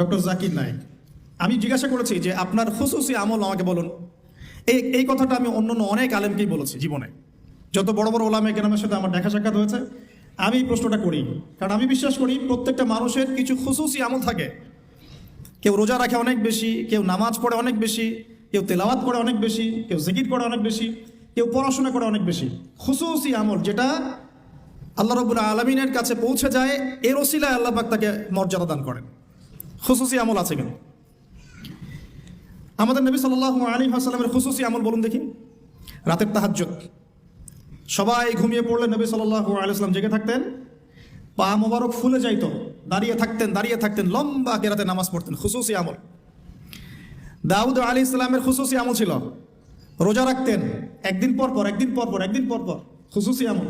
Doctor Zakir Naik, আমি জিজ্ঞাসা করেছি যে আপনার খুশুসি আমল আমাকে বলুন। এই এই কথাটা আমি অন্য অন্য অনেক আলেমকেই বলেছি জীবনে। যত বড় বড় ওলামে কেরামের সাথে আমার দেখা সাক্ষাৎ হয়েছে, আমি এই প্রশ্নটা করি। কারণ আমি বিশ্বাস করি প্রত্যেকটা মানুষের কিছু খুশুসি আমল থাকে। কেউ রোজা রাখে অনেক বেশি, কেউ নামাজ পড়ে অনেক বেশি, কেউ তেলাওয়াত করে অনেক বেশি, কেউ জিকির করে অনেক বেশি, কেউ পড়াশোনা করে অনেক বেশি। খুশুসি আমল যেটা আল্লাহ রবুল্লা আলমিনের কাছে পৌঁছে যায়, এর ওসিলায় আল্লাহ পাক তাকে মর্যাদা দান করেন। খুশুসি আমল আছে কেন? আমাদের নবী সাল্লাহ আলী হাসালামের খুশুসি আমল বলুন দেখি। রাতের তাহাজ্জুদ। সবাই ঘুমিয়ে পড়লে নবী সাল্লাহ আলাইসলাম জেগে থাকতেন, পা মোবারক ফুলে যাইতো, দাঁড়িয়ে থাকতেন দাঁড়িয়ে থাকতেন, লম্বা কেরাতে নামাজ পড়তেন খুশুসি আমল। দাউদ আলী ইসলামের খুশুসি আমল ছিল, রোজা রাখতেন, একদিন পর পর, একদিন পর পর, একদিন পর পর খুশুসি আমল।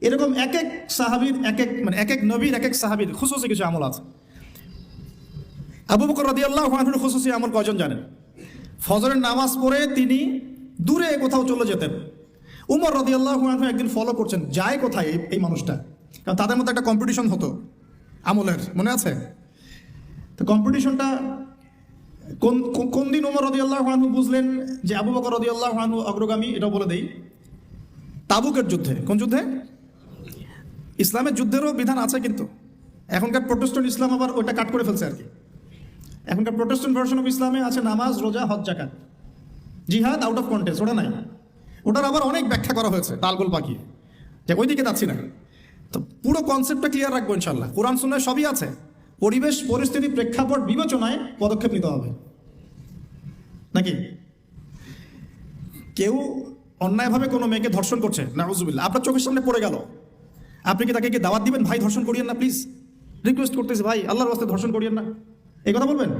এরকম এক এক সাহাবির, এক এক মানে এক এক নবীর, এক এক সাহাবির খুশুসি কিছু আমল আছে। আবু বকর রাদিয়াল্লাহু আনহুর খুশুসি আমল কজন জানেন? ফজরের নামাজ পড়ে তিনি দূরে কোথাও চলে যেতেন। উমর রাদিয়াল্লাহু আনহু একদিন ফলো করছেন, যায় কোথায় এই- মানুষটা? কারণ তাদের মধ্যে একটা কম্পিটিশন হতো, আমলের, মনে আছে? তো কম্পিটিশনটা কোন কোন- দিন উমর রদিয়াল্লাহু আনহু বুঝলেন যে আবু বকর রদিয়াল্লাহু আনহু অগ্রগামী এটা বলে দেই, তাবুকের যুদ্ধে। কোন যুদ্ধে? ইসলামের যুদ্ধেরও বিধান আছে কিন্তু। এখনকার প্রোটেস্ট্যান্ট ইসলাম আবার ওইটা কাট করে ফেলছে আর কি। এখনকার প্রোটেস্ট্যান্ট ভার্সন অফ ইসলামে আছে নামাজ, রোজা, হজ জাকাত জিহাদ আউট অফ কন্টেস্ট ওটা নাই। ওটার আবার অনেক ব্যাখ্যা করা হয়েছে, তালগোল পাকিয়ে। যে ওই দিকে যাচ্ছি না। তো পুরো কনসেপ্টটা ক্লিয়ার রাখব ইনশাল্লাহ কোরআন শুনে সবই আছে। পরিবেশ, পরিস্থিতি, প্রেক্ষাপট, বিবেচনায় পদক্ষেপ নিতে হবে। নাকি? কেউ অন্যায়ভাবে কোনো মেয়েকে ধর্ষণ করছে, নাউজুবিল্লাহ, আপনার চোখের সামনে পড়ে গেল। আপনি কি তাকে কি দাওয়াত দিবেন, ভাই, ধর্ষণ করিয়েন না প্লিজ রিকোয়েস্ট করতেছি, ভাই, আল্লাহর রাস্তায় ধর্ষণ করিয়েন না। এই কথা বলবেন?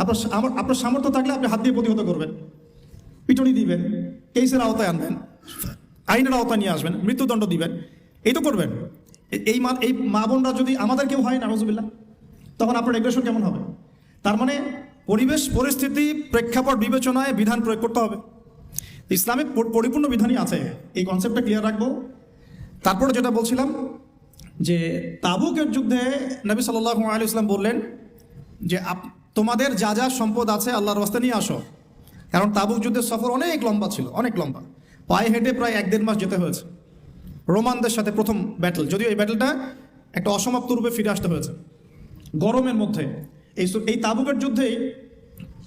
আপনার আপনার সামর্থ্য থাকলে আপনি হাত দিয়ে প্রতিহত করবেন। পিটুনি দিবেন কেসের আওতায় আনবেন, আইনের আওতায় নিয়ে আসবেন, মৃত্যুদণ্ড দিবেন, এই তো করবেন। এই মা এই মা বোনরা যদি আমাদের কেউ হয় না নাউজুবিল্লাহ, তখন আপনার এগ্রেশন কেমন হবে? তার মানে পরিবেশ, পরিস্থিতি, প্রেক্ষাপট বিবেচনায় বিধান প্রয়োগ করতে হবে। ইসলামিক পরিপূর্ণ বিধানই আছে। এই কনসেপ্টটা ক্লিয়ার রাখব। তারপরে যেটা বলছিলাম, যে তাবুকের যুদ্ধে নবী সাল্লাহ আলী ইসলাম বললেন যে তোমাদের যা যা সম্পদ আছে আল্লাহর রাস্তা নিয়ে আসো। কারণ তাবুক যুদ্ধের সফর অনেক লম্বা ছিল, অনেক লম্বা। পায়ে হেঁটে প্রায় এক দেড় মাস যেতে হয়েছে। রোমানদের সাথে প্রথম ব্যাটল যদিও এই ব্যাটলটা একটা অসমাপ্ত রূপে ফিরে আসতে হয়েছে। গরমের মধ্যে এই এই তাবুকের যুদ্ধেই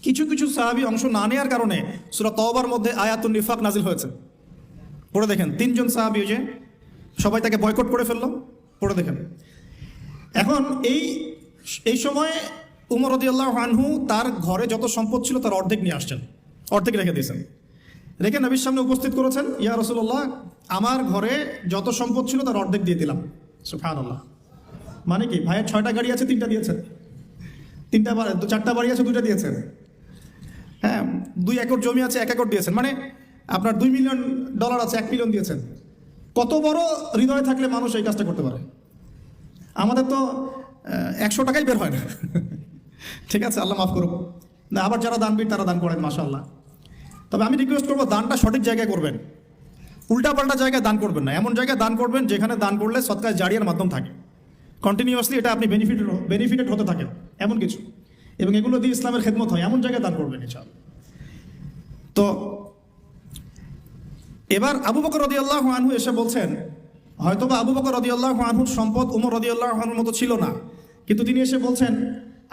কিছু কিছু সাহাবি অংশ না নেওয়ার কারণে সুরা তওবার মধ্যে আয়াতুন নিফাক নাজিল হয়েছে। পড়ে দেখেন, তিনজন সাহাবি যে সবাই তাকে বয়কট করে ফেলল। পড়ে দেখেন। এখন এই এই সময় উমর আনহু তার ঘরে যত সম্পদ ছিল তার অর্ধেক নিয়ে আসছেন। অর্ধেক রেখে দিয়েছেন। রেখে নবীর সামনে উপস্থিত করেছেন, ইয়া রসুল্লাহ আমার ঘরে যত সম্পদ ছিল তার অর্ধেক দিয়ে দিলাম। সুফান আল্লাহ মানে কি ভাইয়ের ছয়টা গাড়ি আছে, তিনটা দিয়েছেন। তিনটা চারটা বাড়ি আছে, দুইটা দিয়েছেন। হ্যাঁ দুই একর জমি আছে, এক একর দিয়েছেন। মানে আপনার দুই মিলিয়ন ডলার আছে, এক মিলিয়ন দিয়েছেন। কত বড় হৃদয় থাকলে মানুষ এই কাজটা করতে পারে? আমাদের তো একশো টাকাই বের হয় না। ঠিক আছে, আল্লাহ মাফ করুক। না, আবার যারা দানবীর তারা দান করেন মাশাল্লাহ তবে আমি রিকোয়েস্ট করব, দানটা সঠিক জায়গায় করবেন। উল্টাপাল্টা জায়গায় দান করবেন না। এমন জায়গায় দান করবেন যেখানে দান করলে সৎকার জারিয়ার মাধ্যম থাকে। কন্টিনিউয়াসলি এটা আপনি বেনিফিট বেনিফিটেড হতে থাকেন, এমন কিছু। এবং এগুলো দিয়ে ইসলামের খেদমত হয়, এমন জায়গায় দান করবেন ইনশাল তো, এবার আবু বকর রদি আল্লাহ আনহু এসে বলছেন হয়তো বা আবু বকর রদি আল্লাহ আনহুর সম্পদ উমর রদি আল্লাহ আনহুর মতো ছিল না। কিন্তু তিনি এসে বলছেন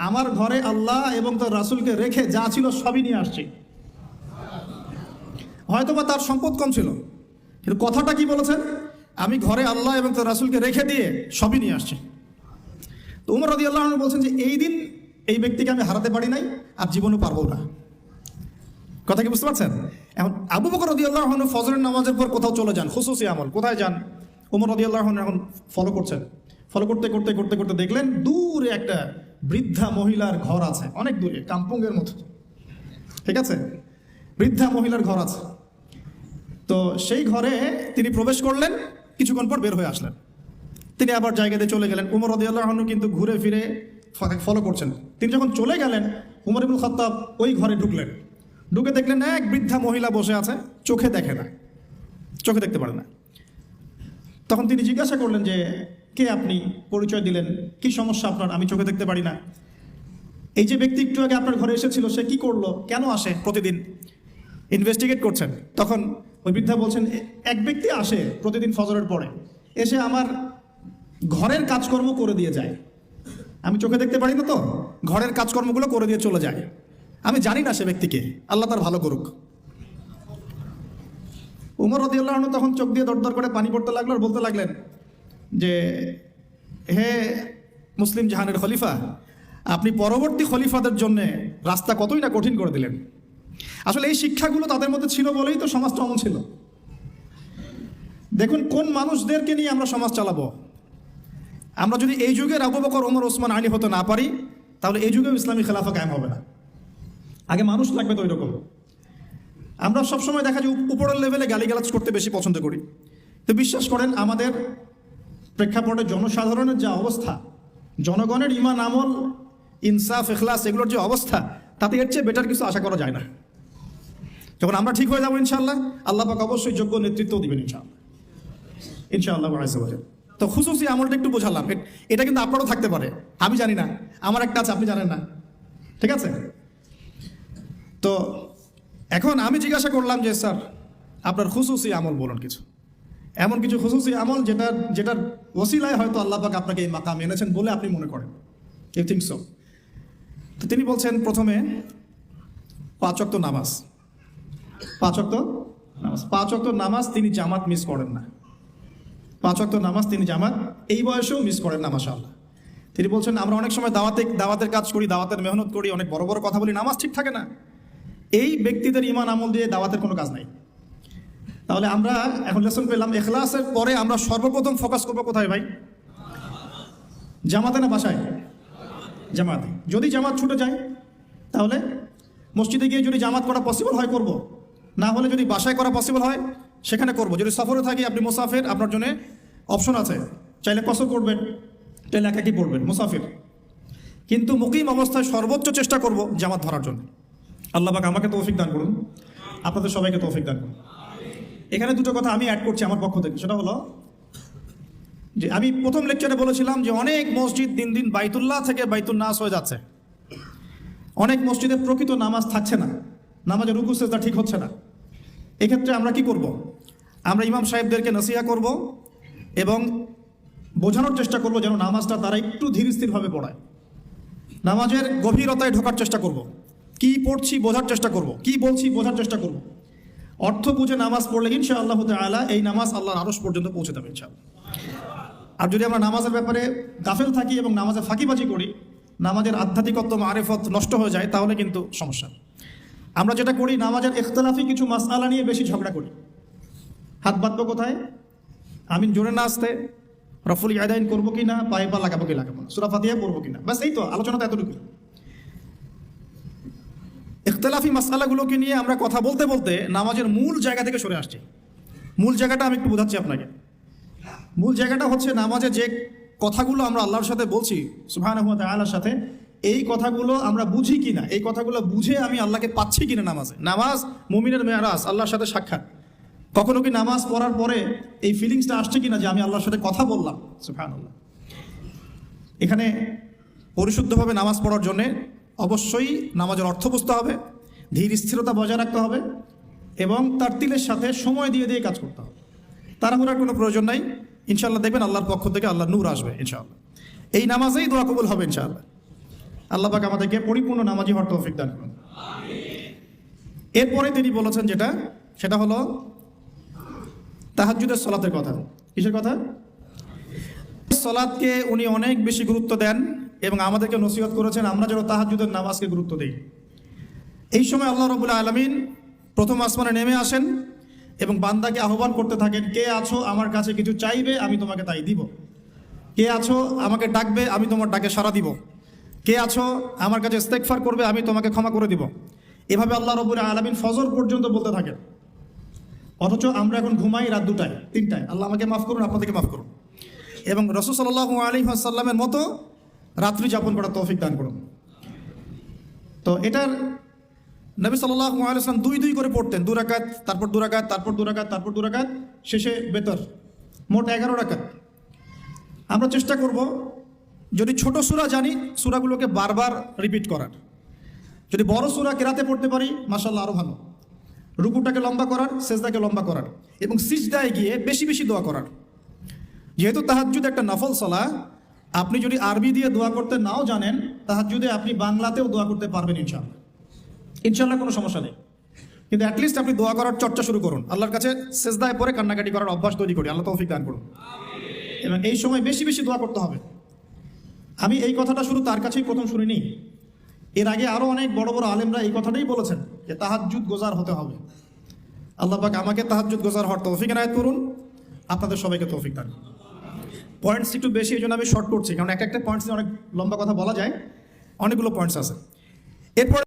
আমার ঘরে আল্লাহ এবং তার রাসূলকে রেখে যা ছিল সবই নিয়ে আসছি। হয়তো বা তার সম্পদ কম ছিল, কিন্তু কথাটা কি বলেছেন? আমি ঘরে আল্লাহ এবং তার রাসূলকে রেখে দিয়ে সবই নিয়ে আসছি। তো উমর রদি আল্লাহ বলছেন যে, এই দিন এই ব্যক্তিকে আমি হারাতে পারি নাই আর জীবনও পারব না। কথা কি বুঝতে পারছেন? এখন আবু বকর রদিয়াল্লাহ ফজরের নামাজের পর কোথাও চলে যান খুশুসি আমল, কোথায় যান? উমর রদিয়াল্লাহ এখন ফলো করছেন। ফলো করতে করতে করতে করতে দেখলেন দূরে একটা বৃদ্ধা মহিলার ঘর আছে, অনেক দূরে কাম্পঙ্গের মতো। ঠিক আছে? বৃদ্ধা মহিলার ঘর আছে। তো সেই ঘরে তিনি প্রবেশ করলেন, কিছুক্ষণ পর বের হয়ে আসলেন। তিনি আবার জায়গাতে চলে গেলেন। উমর রদিয়াল্লাহ কিন্তু ঘুরে ফিরে ফলো করছেন। তিনি যখন চলে গেলেন, উমর ইবুল খত্তাব ওই ঘরে ঢুকলেন। ঢুকে দেখলেন এক বৃদ্ধা মহিলা বসে আছে, চোখে দেখে না। চোখে দেখতে পারে না। তখন তিনি জিজ্ঞাসা করলেন যে কে আপনি? পরিচয় দিলেন। কি সমস্যা আপনার? আমি চোখে দেখতে পারি না। এই যে ব্যক্তি একটু আগে আপনার ঘরে এসেছিল, সে কি করল? কেন আসে প্রতিদিন? ইনভেস্টিগেট করছেন। তখন ওই বৃদ্ধা বলছেন এক ব্যক্তি আসে প্রতিদিন ফজরের পরে। এসে আমার ঘরের কাজকর্ম করে দিয়ে যায়। আমি চোখে দেখতে পারি না তো? ঘরের কাজকর্মগুলো করে দিয়ে চলে যায়। আমি জানি না সে ব্যক্তিকে। আল্লাহ তার ভালো করুক। উমর রদিউল্লাহ আনহু তখন চোখ দিয়ে দরদর করে পানি পড়তে লাগল আর বলতে লাগলেন যে, হে মুসলিম জাহানের খলিফা, আপনি পরবর্তী খলিফাদের জন্য রাস্তা কতই না কঠিন করে দিলেন? আসলে এই শিক্ষাগুলো তাদের মধ্যে ছিল বলেই তো সমাজটা অমন ছিল। দেখুন, কোন মানুষদেরকে নিয়ে আমরা সমাজ চালাবো? আমরা যদি এই যুগের আবু বকর, ওমর, ওসমান, আলী হতে না পারি, তাহলে এই যুগেও ইসলামী খেলাফা কায়েম হবে না। আগে মানুষ লাগবে তো ওই রকম আমরা সবসময় দেখা যায় উপরের লেভেলে গালিগালাজ করতে বেশি পছন্দ করি। তো বিশ্বাস করেন, আমাদের প্রেক্ষাপটে জনসাধারণের যে অবস্থা, জনগণের ইমান আমল, ইনসাফ এখলাস এগুলোর যে অবস্থা, তাতে এর চেয়ে বেটার কিছু আশা করা যায় না। যখন আমরা ঠিক হয়ে যাব ইনশাল্লাহ আল্লাহ পাক অবশ্যই যোগ্য নেতৃত্ব দিবেন ইনশাআল্লাহ। ইনশাআল্লাহ তো খুশুসি আমলটা একটু বোঝালাম। এটা কিন্তু আপনারও থাকতে পারে। আমি জানি না। আমার একটা আছে, আপনি জানেন না। ঠিক আছে? তো এখন আমি জিজ্ঞাসা করলাম যে, স্যার, আপনার খুশুসি আমল বলুন কিছু। এমন কিছু খুশুসি আমল যেটা যেটার ওসিলায় হয়তো আল্লাহ পাক আপনাকে এই মাকাম এনেছেন বলে আপনি মনে করেন। ইউ থিঙ্ক সো তো তিনি বলছেন, প্রথমে পাঁচ ওয়াক্ত নামাজ। পাঁচ ওয়াক্ত নামাজ। পাঁচ ওয়াক্ত নামাজ তিনি জামাত মিস করেন না। পাঁচ ওয়াক্ত নামাজ তিনি জামাত, এই বয়সেও মিস করেন না, মাশাআল্লাহ। তিনি বলছেন, আমরা অনেক সময় দাওয়াতে, দাওয়াতের কাজ করি, দাওয়াতের মেহনত করি, অনেক বড় বড় কথা বলি, নামাজ ঠিক থাকে না। এই ব্যক্তিদের ইমান আমল দিয়ে দাওয়াতের কোনো কাজ নাই। তাহলে আমরা এখন লেসন পেলাম এখলাসের পরে আমরা সর্বপ্রথম ফোকাস করব কোথায় ভাই? জামাতে না বাসায়? জামাতে। যদি জামাত ছুটে যায়, তাহলে মসজিদে গিয়ে যদি জামাত করা পসিবল হয়, করব। না হলে যদি বাসায় করা পসিবল হয়, সেখানে করব। যদি সফরে থাকি, আপনি মুসাফির, আপনার জন্য অপশন আছে। চাইলে কসর করবেন, চাইলে একাকি পড়বেন, মুসাফির। কিন্তু মুকিম অবস্থায় সর্বোচ্চ চেষ্টা করব জামাত ধরার জন্য। আল্লাহ পাক আমাকে তৌফিক দান করুন। আপনাদের সবাইকে তৌফিক দান করুন। এখানে দুটো কথা আমি অ্যাড করছি আমার পক্ষ থেকে সেটা হলো যে আমি প্রথম লেকচারে বলেছিলাম যে অনেক মসজিদ দিন দিন বাইতুল্লাহ থেকে বাইতুল নাস হয়ে যাচ্ছে অনেক মসজিদে প্রকৃত নামাজ থাকছে না নামাজের রুকু সেজদা ঠিক হচ্ছে না এক্ষেত্রে আমরা কি করব। আমরা ইমাম সাহেবদেরকে নসিহা করব এবং বোঝানোর চেষ্টা করব যেন নামাজটা তারা একটু ধীর স্থিরভাবে পড়ায় নামাজের গভীরতায় ঢোকার চেষ্টা করব। কি পড়ছি বোঝার চেষ্টা করব। কি বলছি বোঝার চেষ্টা করব। অর্থ বুঝে নামাজ পড়লে ইনশা আল্লাহ আলা এই নামাজ আল্লাহর আরস পর্যন্ত পৌঁছে দেবে ইনশাআল্লাহ। আর যদি আমরা নামাজের ব্যাপারে গাফেল থাকি এবং নামাজে ফাঁকিবাজি করি, নামাজের আধ্যাত্মিকত্ব, মারেফত নষ্ট হয়ে যায়, তাহলে কিন্তু সমস্যা। আমরা যেটা করি, নামাজের ইখতলাফি কিছু মাসআলা নিয়ে বেশি ঝগড়া করি। হাত বাঁধবো কোথায়? আমি জোরে না আসতে, রফুল ইয়াদাইন করব কি না পায়ে পা লাগাবো কি লাগাবো না, সুরা ফাতিহা পড়ব কি না ব্যাস এই তো আলোচনা তো এতটুকু ইখতলাফি মাসআলাগুলোকে নিয়ে আমরা কথা বলতে বলতে নামাজের মূল জায়গা থেকে সরে আসছি। মূল জায়গাটা আমি একটু বোঝাচ্ছি আপনাকে। মূল জায়গাটা হচ্ছে নামাজে যে কথাগুলো আমরা আল্লাহর সাথে বলছি সুহান আল্লাহর সাথে, এই কথাগুলো আমরা বুঝি কিনা, এই কথাগুলো বুঝে আমি আল্লাহকে পাচ্ছি কিনা নামাজে। নামাজ মুমিনের মেয়ারাজ, আল্লাহর সাথে সাক্ষাৎ। কখনো কি নামাজ পড়ার পরে এই ফিলিংসটা আসছে কিনা যে আমি আল্লাহর সাথে কথা বললাম? সুফান এখানে পরিশুদ্ধভাবে নামাজ পড়ার জন্যে অবশ্যই নামাজের অর্থ বুঝতে হবে, ধীর স্থিরতা বজায় রাখতে হবে এবং তার তিলের সাথে সময় দিয়ে দিয়ে কাজ করতে হবে। তার তাড়াহুড়ার কোনো প্রয়োজন নাই। ইনশাল্লাহ দেখবেন আল্লাহর পক্ষ থেকে আল্লাহ নূর আসবে, ইনশাআল্লাহ। এই নামাজেই দোয়া কবুল হবে, ইনশাআল্লাহ। আল্লাহ পাক আমাদেরকে পরিপূর্ণ নামাজি হওয়ার তৌফিক দান করুন। এরপরে তিনি বলেছেন যেটা, সেটা হলো তাহাজ্জুদের সলাতের কথা। কিসের কথা? সলাদকে উনি অনেক বেশি গুরুত্ব দেন। এবং আমাদেরকে নসিহত করেছেন, আমরা যেন তাহাজ্জুদের নামাজকে গুরুত্ব দিই। এই সময় আল্লাহ রবুল্লা আলমিন প্রথম আসমানে নেমে আসেন এবং বান্দাকে আহ্বান করতে থাকেন, কে আছো? আমার কাছে কিছু চাইবে, আমি তোমাকে তাই দিব। কে আছো? আমাকে ডাকবে, আমি তোমার ডাকে সাড়া দিব। কে আছো? আমার কাছে ইস্তেকফার করবে, আমি তোমাকে ক্ষমা করে দিব। এভাবে আল্লাহ রবুল্লা আলমিন ফজর পর্যন্ত বলতে থাকেন। অথচ আমরা এখন ঘুমাই রাত দুটায়, তিনটায়। আল্লাহ আমাকে মাফ করুন, আপনাদেরকে মাফ করুন। এবং রসুল সাল্লাহ আলী আসাল্লামের মতো রাত্রি যাপন করার তৌফিক দান করুন। তো এটার নবী সাল্লাহ আলাইসলাম দুই দুই করে পড়তেন। দু রাকাত, তারপর দু রাকাত, তারপর দু রাকাত, তারপর দু রাকাত, শেষে বেতর। মোট এগারো রাকাত। আমরা চেষ্টা করব, যদি ছোট সূরা জানি, সূরাগুলোকে বারবার রিপিট করার। যদি বড় সূরা কেরাতে পড়তে পারি মাসাল্লাহ আরও ভালো। রুকুটাকে লম্বা করার, সেজদাকে লম্বা করার এবং সিজদায় গিয়ে বেশি বেশি দোয়া করার। যেহেতু তাহাজ্জুদ একটা নফল সলা আপনি যদি আরবি দিয়ে দোয়া করতে নাও জানেন তাহাজ্জুদে আপনি বাংলাতেও দোয়া করতে পারবেন ইনশাআল্লাহ। ইনশাল্লাহ কোনো সমস্যা নেই। কিন্তু অ্যাটলিস্ট আপনি দোয়া করার চর্চা শুরু করুন। আল্লাহর কাছে সেজদায় পরে কান্নাকাটি করার অভ্যাস তৈরি করি। আল্লাহ তৌফিক দান করুন। এবং এই সময় বেশি বেশি দোয়া করতে হবে। আমি এই কথাটা শুরু তার কাছেই প্রথম শুনিনি। এর আগে আরও অনেক বড় বড় আলেমরা এই কথাটাই বলেছেন যে, তাহাজ্জুদ গোজার হতে হবে। আল্লাহ পাক আমাকে তাহাজ্জুদ গোজার হওয়ার তৌফিক এনায়ত করুন। আপনাদের সবাইকে তৌফিক দান পয়েন্টস একটু বেশি এই জন্য আমি শর্ট করছি। কারণ এক একটা পয়েন্টস অনেক লম্বা কথা বলা যায়, অনেকগুলো পয়েন্টস আছে। এরপর